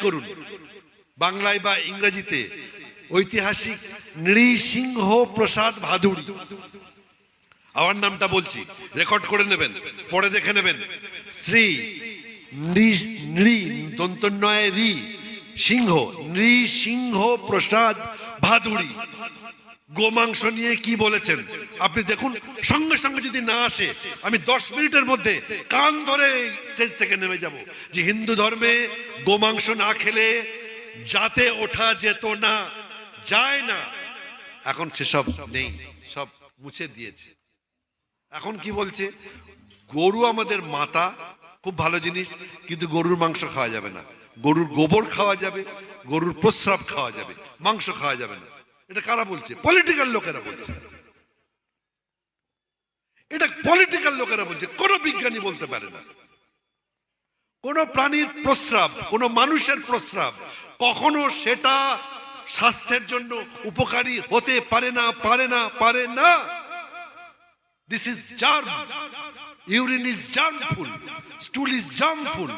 করুন। বাংলায় বা ইংরেজিতে ঐতিহাসিক নৃসিংহ প্রসাদ ভাদুড়ি। আমার নামটা বলছি, রেকর্ড করে নেবেন, পরে দেখে নেবেন। শ্রী নৃ- সিংহ নৃসিংহ প্রসাদ ভাদুড়ি। গোমাংস নিয়ে কি বলেছেন? আপনি দেখুন, সঙ্গে সঙ্গে যদি না আসে, আমি দশ মিনিটের মধ্যে কান ধরে স্টেজ থেকে নেমে যাব। যে হিন্দু ধর্মে গোমাংস না খেলে যাতে ওঠা যেত না, যায় না। এখন সেসব নেই, সব মুছে দিয়েছে। এখন কি বলছে? গরু আমাদের মাতা, খুব ভালো জিনিস, কিন্তু গরুর মাংস খাওয়া যাবে না। গরুর গোবর খাওয়া যাবে, গরুর প্রস্রাব খাওয়া যাবে, মাংস খাওয়া যাবে না। এটা কারা বলছে? পলিটিক্যাল লোকেরা বলছে। এটা পলিটিক্যাল লোকেরা বলছে। কোনো বিজ্ঞানী বলতে পারে না। কোন প্রাণীর প্রস্রাব, কোন মানুষের প্রস্রাব কখনো সেটা স্বাস্থ্যের জন্য উপকারী হতে পারে না পারে না পারে না। This is germ urine is germful stool is germful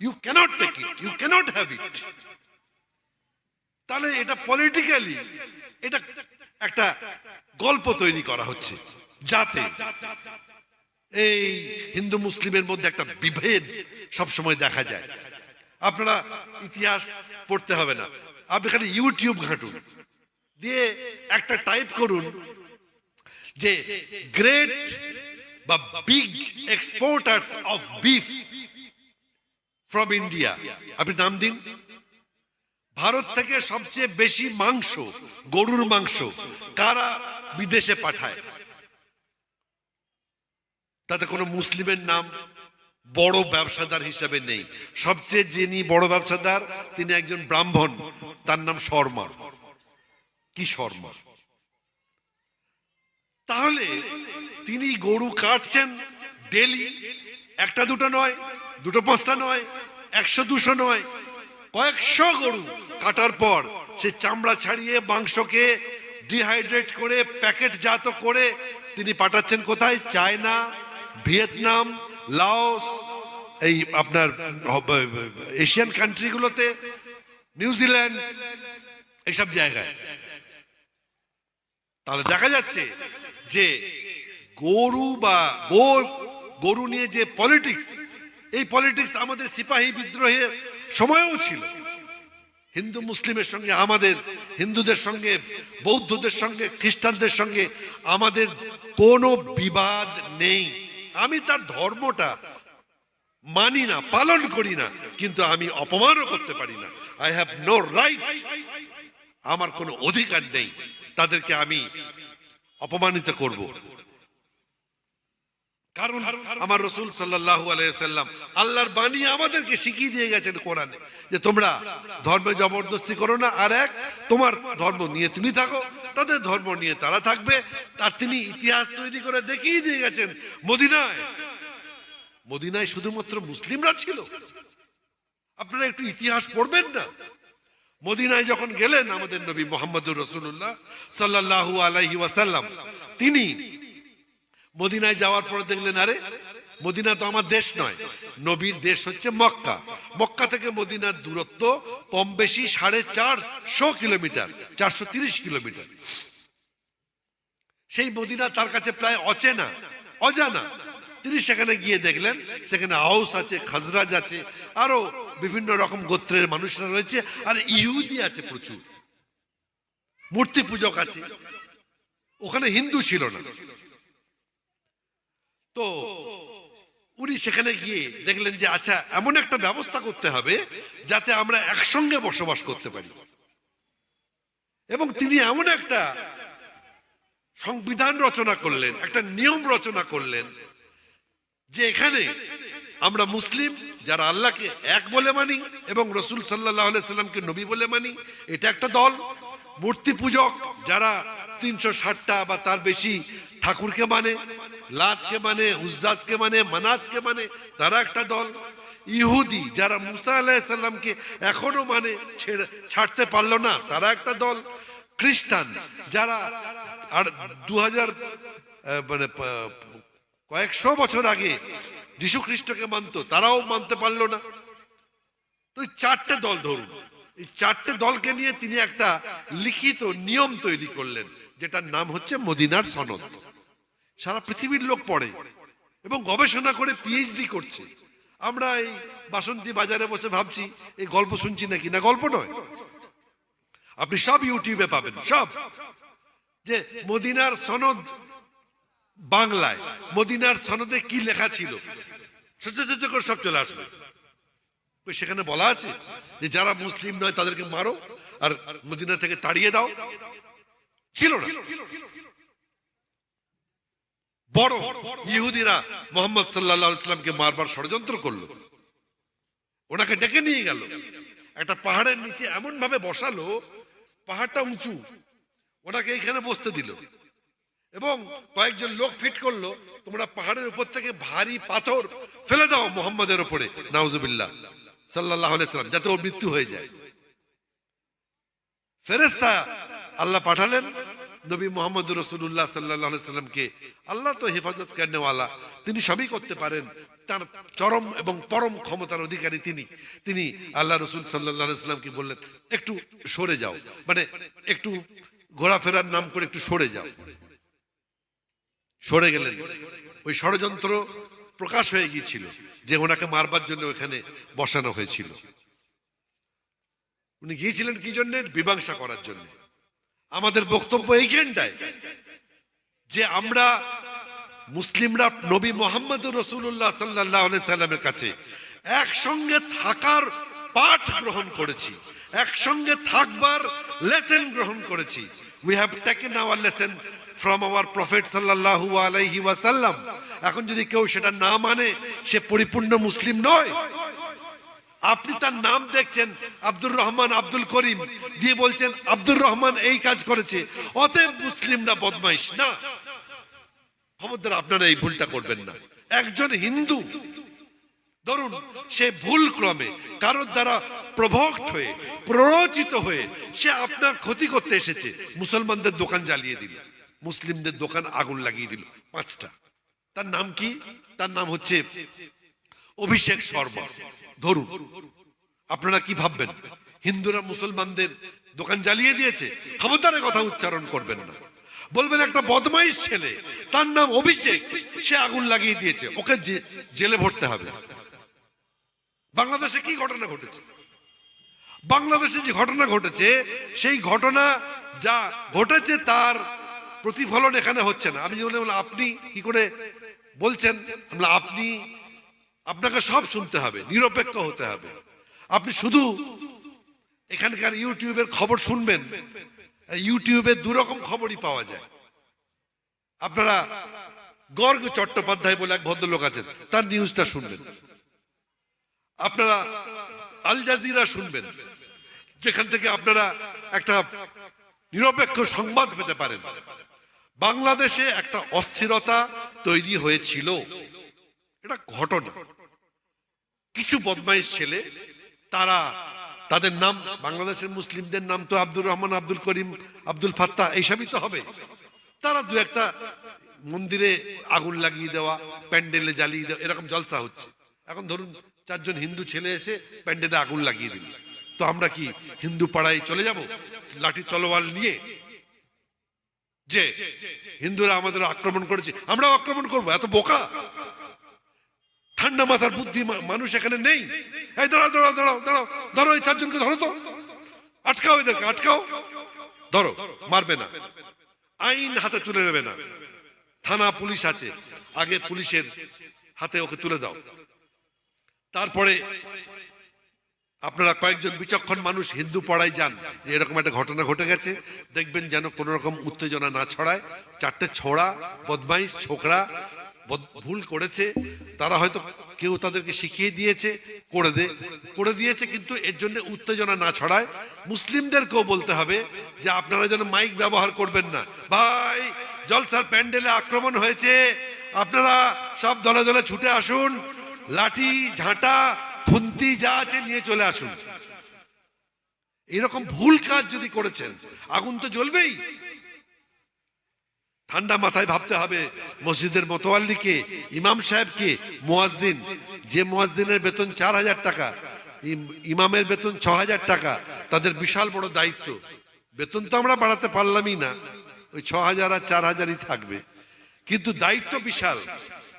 you cannot take it you cannot have it তাহলে এটা পলিটিক্যালি এটা একটা গল্প তৈরি করা হচ্ছে যাতে এই হিন্দু মুসলিমের মধ্যে একটা বিভেদ সব সময় দেখা যায়। আপনারা ইতিহাস পড়তে হবে না। আপনি খালি ইউটিউব ঘাঁটুন। দিয়ে একটা টাইপ করুন যে গ্রেট বা big exporters of beef from India আপনি নাম দিন। ভারত থেকে সবচেয়ে বেশি মাংস, গরুর মাংস কারা বিদেশে পাঠায়? তাতে কোনো মুসলিমের নাম বড় ব্যবসাদার হিসাবে নেই। সবচেয়ে যিনি বড় ব্যবসাদার, তিনি একজন ব্রাহ্মণ, তার নাম শর্মা। কি শর্মা? তাহলে তিনি গরু কাটছেন ডেলি, একটা দুটো নয়, দুটো পাঁচটা নয়, একশো দুশো নয় কয়েকশো গরু কাটার পর সে চামড়া ছাড়িয়ে মাংসকে ডিহাইড্রেট করে, প্যাকেটজাত করে তিনি পাঠাচ্ছেন কোথায়? চায়না, ভিয়েতনাম, লাওস, এই আপনার এশিয়ান কান্ট্রিগুলোতে, নিউজিল্যান্ড এইসব জায়গায়। তাহলে দেখা যাচ্ছে যে গরু বা গরু নিয়ে যে পলিটিক্স এই পলিটিক্স আমাদের সিপাহী বিদ্রোহের সময়ও ছিল। হিন্দু মুসলিমের সঙ্গে, আমাদের হিন্দুদের সঙ্গে, বৌদ্ধদের সঙ্গে, খ্রিস্টানদের সঙ্গে আমাদের কোনো বিবাদ নেই। আমি তার ধর্মটা মানি না, পালন করি না, কিন্তু আমি অপমানও করতে পারি না। আই হ্যাভ নো রাইট আমার কোনো অধিকার নেই। তাদেরকে আমি অপমানিত করব। কারণ আমার রসুল সাল্লাহ আলাইসাল্লাম আল্লাহর বাণী আমাদেরকে শিখিয়ে দিয়ে গেছেন কোরআনে, যে তোমরা ধর্মে জবরদস্তি করো না, আর এক, তোমার ধর্ম নিয়ে তুমি থাকো, তাদের ধর্ম নিয়ে তারা থাকবে, তার তিনি ইতিহাস তৈরি করে দেখিয়ে দিয়ে গেছেন মদিনায়। মদিনায় শুধুমাত্র মুসলিমরা ছিল। আপনারা একটু ইতিহাস পড়বেন না? মদিনায় যখন গেলেন আমাদের নবী মোহাম্মদুর রসুল্লাহ সাল্লাহু আলাইহি ওয়াসাল্লাম, তিনি মদিনায় যাওয়ার পরে দেখলেন, আরে, মদিনা তো আমার দেশ নয়। নবীর দেশ হচ্ছে মক্কা। মক্কা থেকে মদিনার দূরত্ব কম বেশি সাড়ে চারশো কিলোমিটার, চারশো তিরিশ কিলোমিটার। সেই মদিনা তার কাছে প্রায় অচেনা, অজানা। তিনি সেখানে গিয়ে দেখলেন, সেখানে হাউস আছে, খাজরাজ আছে, আরও বিভিন্ন রকম গোত্রের মানুষরা রয়েছে, আর ইহুদি আছে প্রচুর। মূর্তি পূজক আছে। ওখানে হিন্দু ছিল না। তো উনি সেখানে গিয়ে দেখলেন যে আচ্ছা এমন একটা ব্যবস্থা করতে হবে যাতে আমরা একসঙ্গে বসবাস করতে পারি। এবং তিনি এমন একটা সংবিধান রচনা করলেন, একটা নিয়ম রচনা করলেন যে, এখানে আমরা মুসলিম যারা আল্লাহকে এক বলে মানি এবং রসুল সাল্লাহ সাল্লামকে নবী বলে মানি, এটা একটা দল। মূর্তি পূজক যারা তিনশো ষাটটা বা তার বেশি ঠাকুরকে মানে লাতকে মানে উজ্জাদকে মানে মানাতকে মানে তারা একটা দল। ইহুদি যারা মুসা আলাহিসাল্লামকে এখনও মানে ছেড়ে, ছাড়তে পারল না, তারা একটা দল। খ্রিস্টান যারা আর দু হাজার মানে কয়েকশো বছর আগে যীশু খ্রিস্টকে মানতো, তারাও মানতে পারল না। তো চারটে দল ধরুন, এই চারটে দলকে নিয়ে তিনি একটা লিখিত নিয়ম তৈরি করলেন, যেটার নাম হচ্ছে মদিনার সনদ। সারা পৃথিবীর লোক পড়ে এবং গবেষণা করে পিএইচডি করছে। আমরা এই বাসন্তী বাজারে বসে ভাবছি, এই গল্প শুনছি নাকি? না, গল্প নয়। আপনি সব ইউটিউবে পাবেন, সব। যে মদিনার সনদ বাংলায়, মদিনার সনদে কি লেখা ছিল? করে সব চলে আসবে। সেখানে বলা আছে যে যারা মুসলিম নয় তাদেরকে মারো আর মদিনা থেকে তাড়িয়ে দাও। ছিল না। বড় ইহুদিরা মোহাম্মদ সাল্লাহ ইসলামকে মারবার ষড়যন্ত্র করল। ওনাকে ডেকে নিয়ে গেল। একটা পাহাড়ের নিচে এমন ভাবে বসালো, পাহাড়টা উঁচু। ওনাকে এইখানে বসতে দিল। এবং কয়েকজন লোক ফিট করল, তোমরা পাহাড়ের উপর থেকে ভারী পাথর ফেলে দাও মোহাম্মদের উপরে। নাউজুবিল্লাহ সাল্লাহ সাল্লাম, যাতে ওর মৃত্যু হয়ে যায়। ফেরেস্তা আল্লাহ পাঠালেন নবী মোহাম্মদ রসুল্লাহ সাল্লাহ সাল্লামকে আল্লাহ তো হেফাজত কেনেওয়ালা তিনি সবই করতে পারেন। তার চরম এবং পরম ক্ষমতার অধিকারী তিনি। তিনি আল্লাহ রসুল সাল্লাহ সাল্লামকে বললেন, একটু সরে যাও। মানে একটু ঘোরাফেরার নাম করে একটু সরে যাও। সরে গেলেন। ওই ষড়যন্ত্র প্রকাশ হয়ে গিয়েছিল যে ওনাকে মারবার জন্য ওখানে বসানো হয়েছিল। উনি গিয়েছিলেন কি জন্য? মীমাংসা করার জন্য। আমাদের বক্তব্য এইখানটায় যে আমরা মুসলিমরা নবী মোহাম্মদ রসুল্লাহ সাল্লাহ সাল্লামের কাছে একসঙ্গে থাকার পাঠ গ্রহণ করেছি, একসঙ্গে থাকবার লেসন গ্রহণ করেছি। We have taken our lesson from our prophet সাল্লাল্লাহু আলাইহি ওয়াসাল্লাম। এখন যদি কেউ সেটা না মানে সে পরিপূর্ণ মুসলিম নয়। আপনি তার নাম দেখছেন আব্দুর রহমান আব্দুল করিম। দিয়ে বলছেন, আব্দুর রহমান এই কাজ করেছে, অতএব মুসলিমরা বদমাইশ না। খবরদার, আপনারা এই ভুলটা করবেন না। একজন হিন্দু, ধরুন, সে ভুল ক্রমে, কারোর দ্বারা প্রভক্ত হয়ে, প্ররোচিত হয়ে, সে আপনার ক্ষতি করতে এসেছে, মুসলমানদের দোকান জ্বালিয়ে দিল, মুসলিমদের দোকান আগুন লাগিয়ে দিল, পাঁচটা। তার নাম কি? তার নাম হচ্ছে অভিষেক শর্মা। ধরুন, আপনারা কি ভাববেন? হিন্দুরা মুসলমানদের দোকান জ্বালিয়ে দিয়েছে, খবরদারের কথা উচ্চারণ করবেন না। বলবেন একটা বদমাইশ ছেলে, তার নাম অভিষেক, সে আগুন লাগিয়ে দিয়েছে, ওকে জেলে ভরতে হবে। বাংলাদেশে কি ঘটনা ঘটেছে? বাংলাদেশে যে ঘটনা ঘটেছে, সেই ঘটনা যা ঘটেছে, তার প্রতিফলন এখানে হচ্ছে না। আমি বললাম, আপনি কি করে বলছেন? আপনি আপনাকে সব শুনতে হবে, নিরপেক্ষ হতে হবে। আপনি শুধু এখানকার ইউটিউবের খবর শুনবেন, ইউটিউবে দু রকম খবরই পাওয়া যায়। আপনারা গর্গ চট্টোপাধ্যায় বলে এক ভদ্রলোক আছেন, তার নিউজটা শুনবেন। আপনারা আল জাজিরা শুনবেন, যেখান থেকে আপনারা একটা নিরপেক্ষ সংবাদ পেতে পারেন। বাংলাদেশে একটা অস্থিরতা তৈরি হয়েছিল। এটা ঘটনা। কিছু বদমাইশ ছেলে, তারা তাদের নাম, বাংলাদেশের মুসলিমদের নাম তো আব্দুর রহমান, আব্দুল করিম, আব্দুল ফাত্তা, এইসবই তো হবে। তারা দু একটা মন্দিরে আগুন লাগিয়ে দেওয়া, প্যান্ডেলে জ্বালিয়ে দেওয়া, এরকম জলসা হচ্ছে। এখন ধরুন চারজন হিন্দু ছেলে এসে প্যান্ডেলে আগুন লাগিয়ে দিল। তো আমরা কি হিন্দু পাড়ায় চলে যাব? লাঠি তলোয়াল নিয়ে? যে হিন্দুরা আমাদের আক্রমণ করেছে, আমরাও আক্রমণ করব, এত বোকা। ঠান্ডা মাথার বুদ্ধি মানুষ এখানে নেই। এই দাঁড়াও দাঁড়াও দাঁড়াও দাঁড়াও, ধরো এই চারজনকে ধরো তো। আটকাও এদেরকে, আটকাও। ধরো, মারবে না। আইন হাতে তুলে নেবে না। থানা পুলিশ আছে। আগে পুলিশের হাতে ওকে তুলে দাও। তারপরে আপনারা কয়েকজন বিচক্ষণ মানুষ, হিন্দু পাড়ায় যান। এরকম একটা ঘটনা ঘটে গেছে। দেখবেন যেন কোনো রকম উত্তেজনা না ছড়ায়। চারটে ছোড়া, বদমাইশ, ছোকরা ভুল করেছে, তারা হয়তো কেউ তাদেরকে শিখিয়ে দিয়েছে, করে দে করে দিয়েছে, কিন্তু এর জন্য উত্তেজনা না ছড়ায়। মুসলিমদেরকেও বলতে হবে যে আপনারা যেন মাইক ব্যবহার করবেন না। ভাই, জলসার প্যান্ডেলে আক্রমণ হয়েছে। আপনারা সব দলে দলে ছুটে আসুন। লাঠি, ঝাঁটা, খুন্তি যা আছে নিয়ে চলে আসুন। এরকম ভুল কাজ যদি করেছেন, আগুন তো জ্বলবেই। ঠান্ডা মাথায় ভাবতে হবে। মসজিদের মতোয়াল্লিকে, ইমাম সাহেবকে, মুয়াজ্জিন। যে মুয়াজ্জিনের বেতন চার হাজার টাকা ইমামের বেতন ছ হাজার টাকা, তাদের বিশাল বড় দায়িত্ব। বেতন তো আমরা বাড়াতে পারলামই না। ওই ছ হাজার আর চার হাজারই থাকবে। কিন্তু দায়িত্ব বিশাল।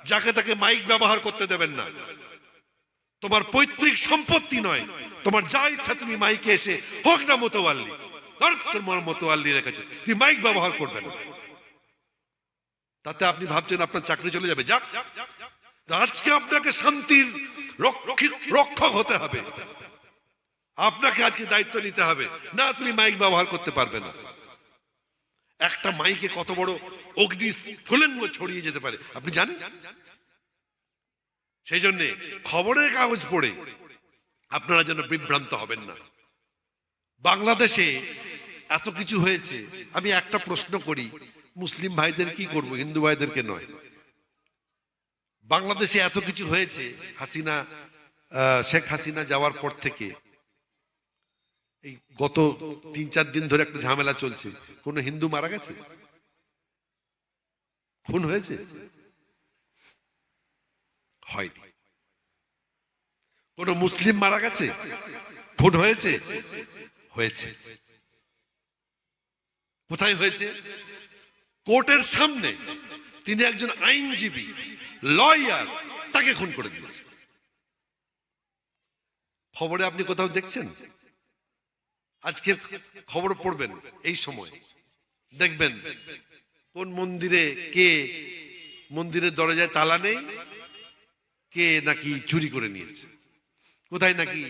যাকে তাকে মাইক ব্যবহার করতে দেবেন না। তোমার পৈতৃক সম্পত্তি নয়। তোমার যা ইচ্ছা তুমি মাইকে এসে হোক না মতোয়াল্লি। তোমার মতোয়াল্লি রেখেছে। তুমি মাইক ব্যবহার করবে না। তাতে আপনি ভাবছেন আপনার চাকরি চলে যাবে। যাক আজকে আপনাকে শান্তির রক্ষক হতে হবে। আপনাকে আজকে দায়িত্ব নিতে হবে। না, তুমি মাইক ব্যবহার করতে পারবে না। একটা মাইকে কত বড় অগ্নি স্ফুলিঙ্গ ছড়িয়ে যেতে পারে। আপনি জানেন? সেই জন্য খবরের কাগজ পড়ে আপনারা যেন বিভ্রান্ত হবেন না। বাংলাদেশে এত কিছু হয়েছে। আমি একটা প্রশ্ন করি। মুসলিম ভাইদের কি করব? হিন্দু ভাইদেরকে নয়। বাংলাদেশে এত কিছু হয়েছে, হাসিনা শেখ হাসিনা যাওয়ার পর থেকে। এই গত তিন চার দিন ধরে একটা ঝামেলা চলছে। কোন হিন্দু মারা গেছে? খুন হয়েছে? হয়নি। কোন মুসলিম মারা গেছে? খুন হয়েছে? হয়েছে। কোথায় হয়েছে? কোর্টের সামনে তিনি একজন আইনজীবী, লয়ার, তাকে খুন করে দিয়েছে। খবরে আপনি কোথাও দেখছেন? আজকে খবর পড়বেন এই সময়। দেখবেন কোন মন্দিরে কে, মন্দিরের দরজায় তালা নেই, কে নাকি চুরি করে নিয়েছে। কোথায় নাকি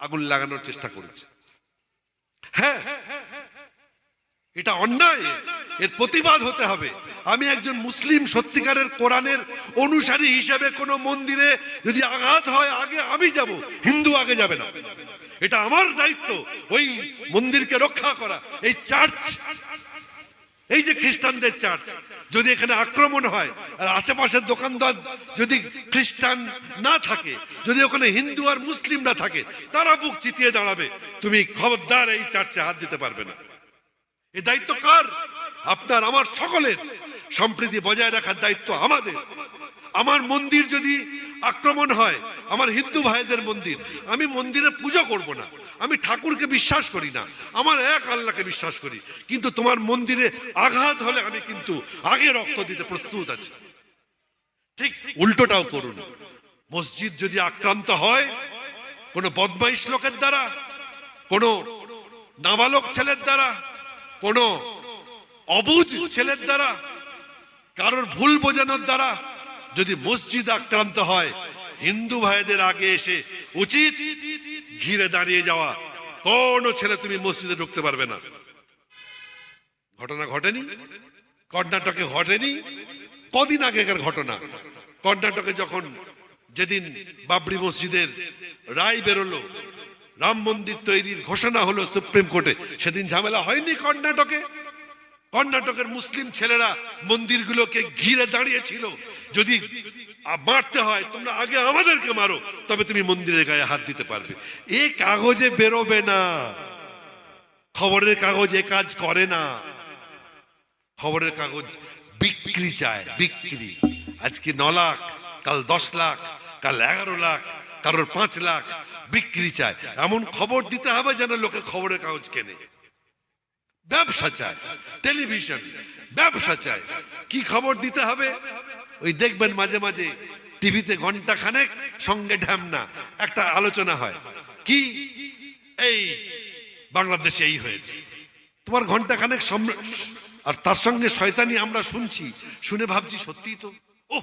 আগুন লাগানোর চেষ্টা করেছে। হ্যাঁ এটা অন্যায়। এর প্রতিবাদ হতে হবে। আমি একজন মুসলিম সত্যিকারের কোরআনের অনুসারী হিসেবে কোন মন্দিরে যদি আঘাত হয়, আগে আমি যাব, হিন্দু আগে যাবে না। এটা আমার দায়িত্ব, ওই মন্দিরকে রক্ষা করা, এই চার্চ। এই যে খ্রিস্টানদের চার্চ, যদি এখানে আক্রমণ হয়, আর আশেপাশের দোকানদার যদি খ্রিস্টান না থাকে, যদি ওখানে হিন্দু আর মুসলিম না থাকে, তারা বুক চিতিয়ে দাঁড়াবে। তুমি খবরদার এই চার্চে হাত দিতে পারবে না। এই দায়িত্ব কার? আপনার, আমার সকলের। সম্প্রীতি বজায় রাখার দায়িত্ব আমাদের। আমার মন্দির যদি আক্রমণ হয়, আমার হিন্দু ভাইদের মন্দির, আমি মন্দিরে পুজো করব না। আমি ঠাকুরকে বিশ্বাস করি না। আমার এক আল্লাহকে বিশ্বাস করি। কিন্তু তোমার মন্দিরে আঘাত হলে আমি কিন্তু আগে রক্ত দিতে প্রস্তুত আছি। ঠিক উল্টোটাও করুন। মসজিদ যদি আক্রান্ত হয়, কোনো বদমাইশ লোকের দ্বারা, কোনো নাবালক ছেলের দ্বারা কোনো অবুজ ছেলের দ্বারা, কারোর ভুল বোঝানোর দ্বারা যদি মসজিদ আক্রান্ত হয়, হিন্দু ভাইদের আগে এসে উচিত ঘিরে দাঁড়িয়ে যাওয়া। কোনো ছেলে তুমি মসজিদে ঢুকতে পারবে না। ঘটনা ঘটেনি? কর্ণাটকে ঘটেনি? কদিন আগেকার ঘটনা। কর্ণাটকে যখন যেদিন বাবরি মসজিদের রায় বেরোলো রাম মন্দির তৈরির ঘোষণা হলো সুপ্রিম কোর্টে। সেদিন ঝামেলা হয়নি কর্ণাটকে। কর্ণাটকের মুসলিম ছেলেরা মন্দিরগুলোকে ঘিরে দাঁড়িয়েছিল। যদি মারতে হয়, তোমরা আগে আমাদেরকে মারো, তবে তুমি মন্দিরের গায়ে হাত দিতে পারবে। এ কাগজে বেরোবে না। খবরের কাগজ এ কাজ করে না। খবরের কাগজ বিক্রি চায়, বিক্রি। আজকে ন লাখ, কাল দশ লাখ, কাল এগারো লাখ, কারোর পাঁচ লাখ বিক্রি চায়। এমন খবর দিতে হবে যেন লোকে খবরের কাগজ কেনে। ব্যবসা চায়, টেলিভিশন, ব্যবসা চায়। কি খবর দিতে হবে? ওই দেখবেন মাঝে মাঝে টিভিতে ঘণ্টা খানেক সঙ্গে ঢ্যামনা, একটা আলোচনা হয়। কি? এই, বাংলাদেশে এই হয়েছে। তোমার ঘণ্টা খানেক আর তার সঙ্গে শয়তানি আমরা শুনছি। শুনে ভাবছি সত্যিই তো। ও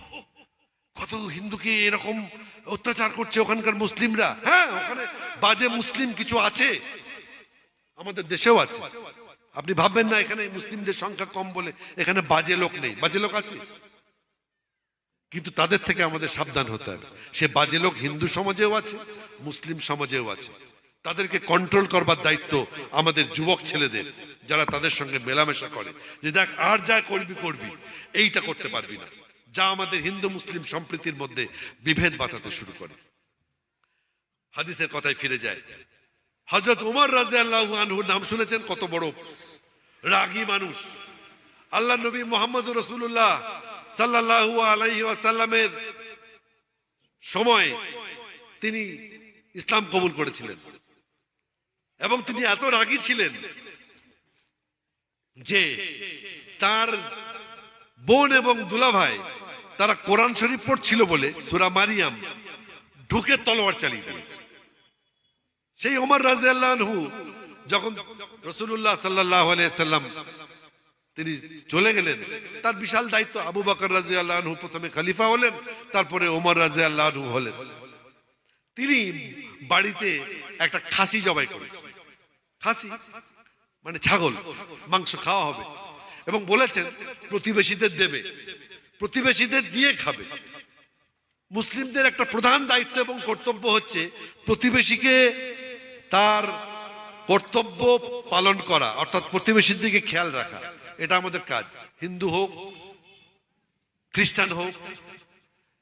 কত হিন্দুকে এরকম অত্যাচার করছে ওখানকার মুসলিমরা। হ্যাঁ ওখানে বাজে মুসলিম কিছু আছে? আমাদের দেশেও আছে। আপনি ভাববেন না, এখানে মুসলিমদের সংখ্যা কম বলে এখানে বাজে লোক নেই। বাজে লোক আছে। কিন্তু তাদের থেকে আমাদের সাবধান হতে হবে। সে বাজে লোক হিন্দু সমাজেও আছে, মুসলিম সমাজেও আছে। তাদেরকে কন্ট্রোল করবার দায়িত্ব আমাদের যুবক ছেলেদের, যারা তাদের সঙ্গে মেলামেশা করে। যে দেখ, আর যা করবি করবি। এইটা করতে পারবি না। যা আমাদের হিন্দু মুসলিম সম্প্রীতির মধ্যে বিভেদ বাঁধাতে শুরু করে। হাদিসের কথায় ফিরে যায়। হজরত উমর রাজে আল্লাহ নাম শুনেছেন? কত বড় রাগী মানুষ। আল্লাহ নবী মোহাম্মদ রসুল্লাহ সাল্লাহু আলাইহি ওয়াসাল্লামের সময় তিনি ইসলাম কবুল করেছিলেন এবং তিনি এত রাগী ছিলেন যে তার বোন এবং দুলাভাই তারা কোরআন শরীফ পড়ছিল বলে সুরা মারিয়াম ঢুকে তলোয়ার চালিয়ে দিয়েছে। সেই ওমর রাজি যখন রসুল্লাহ সাল্লাহ সাল্লাম তিনি চলে গেলেন, তার বিশাল দায়িত্ব আবু বাকর রাজি আল্লাহু প্রথমে খালিফা হলেন, তারপরে ওমর রাজি আল্লাহু হলেন। তিনি বাড়িতে একটা খাসি জবাই করেছেন। খাসি মানে ছাগল, মাংস খাওয়া হবে। এবং বলেছেন, প্রতিবেশীদের দেবে। প্রতিবেশীদের দিয়ে খাবে। মুসলিমদের একটা প্রধান দায়িত্ব এবং কর্তব্য হচ্ছে প্রতিবেশীকে তার কর্তব্য পালন করা, অর্থাৎ প্রতিবেশীর দিকে খেয়াল রাখা। এটা আমাদের কাজ। হিন্দু হোক, খ্রিস্টান হোক,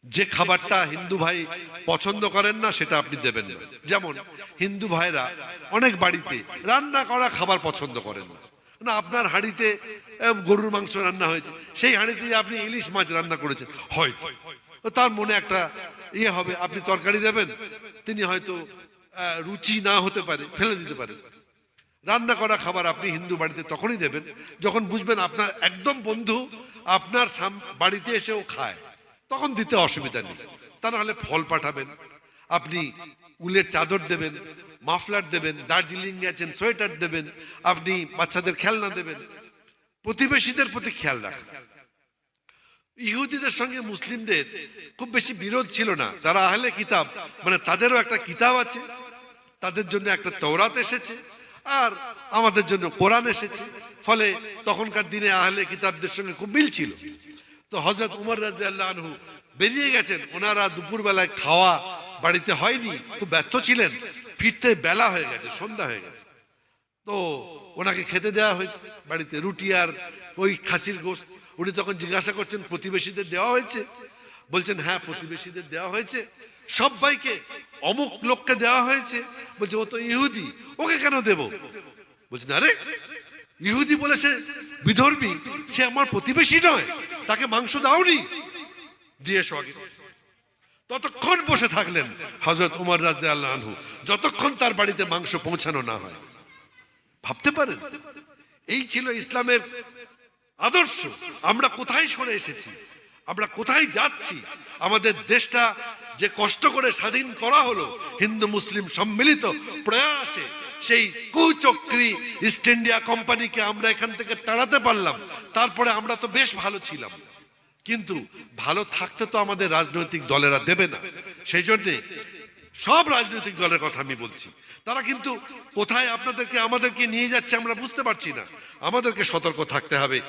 যে খাবারটা হিন্দু ভাই পছন্দ করেন না, সেটা আপনি দেবেন না। যেমন হিন্দু ভাইরা অনেক বাড়িতে রান্না করা খাবার পছন্দ করেন না। না, আপনার হাঁড়িতে গরুর মাংস রান্না হয়েছে। সেই হাঁড়িতে আপনি ইলিশ মাছ রান্না করেছেন হয়তো তার মনে একটা ইয়ে হবে, আপনি তরকারি দেবেন, তিনি হয়তো রুচি না হতে পারে, ফেলে দিতে পারেন রান্না করা খাবার আপনি হিন্দু বাড়িতে তখনই দেবেন, যখন বুঝবেন আপনার একদম বন্ধু আপনার বাড়িতে এসেও খায়। তখন দিতে অসুবিধা নেই। তা নাহলে ফল পাঠাবেন, আপনি উলের চাদর দেবেন মাফলার দেবেন দার্জিলিং গেছেন সোয়েটার দেবেন, আপনি বাচ্চাদের খেলনা দেবেন। প্রতিবেশীদের প্রতি খেয়াল রাখেন। ইহুদিদের সঙ্গে মুসলিমদের খুব বেশি বিরোধ ছিল না। তারা আহলে কিতাব মানে তাদেরও একটা কিতাব আছে, তাদের জন্য একটা তওরাত এসেছে, আর আমাদের জন্য কোরআন এসেছে। ফলে তখনকার দিনে আহলে কিতাবদের সঙ্গে খুব মিল ছিল। তো হজরত উমর রাজি আল্লাহ আনহু বেরিয়ে গেছেন, ওনারা দুপুরবেলায় খাওয়া বাড়িতে হয়নি, খুব ব্যস্ত ছিলেন। ফিরতে বেলা হয়ে গেছে, সন্ধ্যা হয়ে গেছে। তো ওনাকে খেতে দেওয়া হয়েছে, বাড়িতে রুটি আর ওই খাসির গোস্ত। উনি তখন জিজ্ঞাসা করছেন, প্রতিবেশীদের দেওয়া হয়েছে? বলছেন হ্যাঁ প্রতিবেশীদের দেওয়া হয়েছে। সবাইকে অমুক লোককে দেওয়া হয়েছে। বলছে, ও তো ইহুদি, ওকে কেন দেব? বলছেন, আরে, ইহুদি বলে সে বিধর্মী, সে আমার প্রতিবেশী নয়, তাকে মাংস দাওনি? দিয়ে এসো ততক্ষণ বসে থাকলেন হজরত উমর রাজা আল্লাহ যতক্ষণ তার বাড়িতে মাংস পৌঁছানো না হয়। ভাবতে পারেন? এই ছিল ইসলামের আদর্শ। আমরা কোথায় সরে এসেছি? আমরা কোথায় যাচ্ছি? আমাদের দেশটা যে কষ্ট করে স্বাধীন করা হলো, হিন্দু মুসলিম সম্মিলিত প্রয়াসে, সেই কুচক্রী ইস্ট ইন্ডিয়া কোম্পানিকে আমরা এখান থেকে তাড়াতে পারলাম। তারপরে আমরা তো বেশ ভালো ছিলাম। কিন্তু ভালো থাকতে তো আমাদের রাজনৈতিক দলেরা দেবে না। সেই জন্যে সব রাজনৈতিক দলের কথা আমি বলছি। তারা কিন্তু কোথায় আপনাদেরকে আমাদেরকে নিয়ে যাচ্ছে আমরা বুঝতে পারছি না। আমাদেরকে সতর্ক থাকতে হবে।